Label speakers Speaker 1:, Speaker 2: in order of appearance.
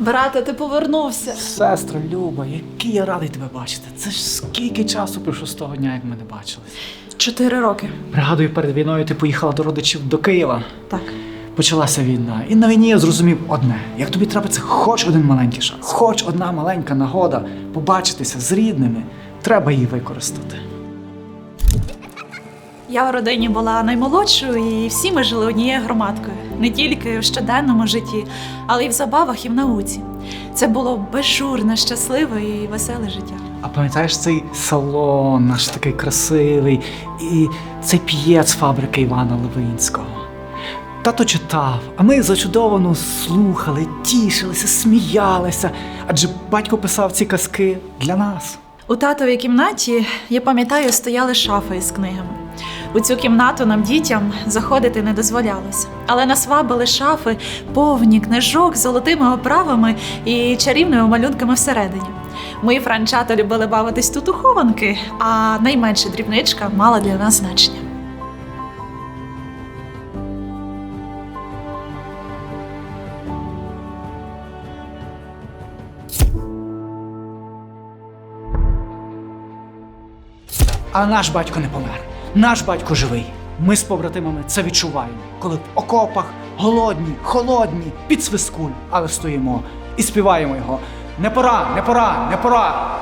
Speaker 1: Брате, ти повернувся.
Speaker 2: Сестра Люба, який я радий тебе бачити. Це ж скільки часу пройшло з того дня, як ми не бачились.
Speaker 1: Чотири роки.
Speaker 2: Пригадую, перед війною ти поїхала до родичів до Києва.
Speaker 1: Так.
Speaker 2: Почалася війна, і на війні я зрозумів одне: як тобі трапиться хоч один маленький шанс, хоч одна маленька нагода побачитися з рідними, треба її використати.
Speaker 1: Я в родині була наймолодшою, і всі ми жили однією громадкою. Не тільки в щоденному житті, але й в забавах і в науці. Це було безжурне, щасливе і веселе життя.
Speaker 2: А пам'ятаєш цей салон, наш такий красивий, і цей п'єц фабрики Івана Левинського. Тато читав, а ми зачудовано слухали, тішилися, сміялися, адже батько писав ці казки для нас.
Speaker 1: У татовій кімнаті, я пам'ятаю, стояли шафи із книгами. У цю кімнату нам дітям заходити не дозволялося. Але нас вабили шафи, повні книжок з золотими оправами і чарівними малюнками всередині. Мої франчата любили бавитись тут у хованки, а найменша дрібничка мала для нас значення.
Speaker 2: А наш батько не помер. Наш батько живий. Ми з побратимами це відчуваємо, коли в окопах голодні, холодні, під свискуль, але стоїмо і співаємо його. Не пора, не пора, не пора.